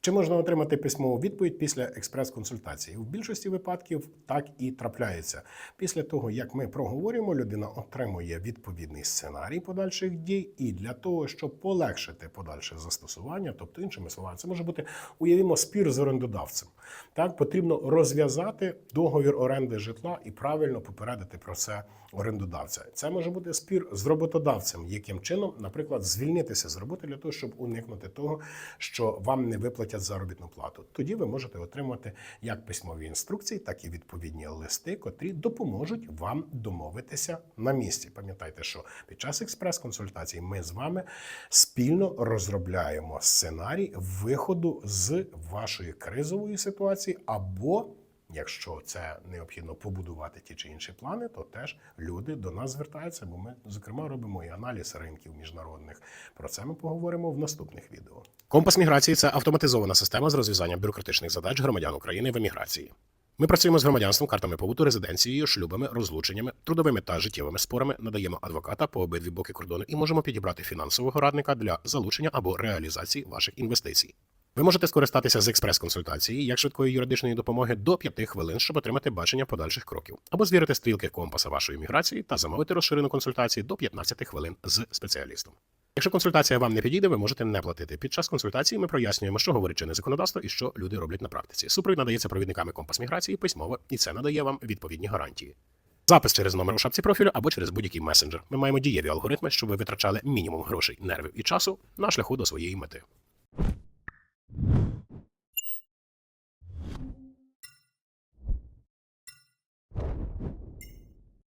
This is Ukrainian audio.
Чи можна отримати письмову відповідь після експрес-консультації? В більшості випадків так і трапляється. Після того, як ми проговоримо, людина отримує відповідний сценарій подальших дій, і для того, щоб полегшити подальше застосування, тобто іншими словами, це може бути уявімо спір з орендодавцем. Так потрібно розв'язати договір оренди житла і правильно попередити про це орендодавця. Це може бути спір з роботодавцем, яким чином, наприклад, звільнитися з роботи для того, щоб уникнути того, що вам не виплатять заробітну плату. Тоді ви можете отримати як письмові інструкції, так і відповідні листи, котрі допоможуть вам домовитися на місці. Пам'ятайте, що під час експрес-консультацій ми з вами спільно розробляємо сценарій виходу з вашої кризової ситуації або Якщо це необхідно побудувати ті чи інші плани, то теж люди до нас звертаються, бо ми, зокрема, робимо і аналіз ринків міжнародних. Про це ми поговоримо в наступних відео. Компас міграції це автоматизована система з розв'язанням бюрократичних задач громадян України в еміграції. Ми працюємо з громадянством, картами побуту, резиденцією, шлюбами, розлученнями, трудовими та життєвими спорами, надаємо адвоката по обидві боки кордону і можемо підібрати фінансового радника для залучення або реалізації ваших інвестицій. Ви можете скористатися з експрес-консультації як швидкої юридичної допомоги до 5 хвилин, щоб отримати бачення подальших кроків, або звірити стрілки компаса вашої міграції та замовити розширену консультацію до 15 хвилин з спеціалістом. Якщо консультація вам не підійде, ви можете не платити. Під час консультації ми прояснюємо, що говорить чинне законодавство і що люди роблять на практиці. Супровід надається провідниками компас міграції письмово, і це надає вам відповідні гарантії. Запис через номер у шапці профілю або через будь-який месенджер. Ми маємо дієві алгоритми, щоб ви витрачали мінімум грошей, нервів і часу на шляху до своєї мети.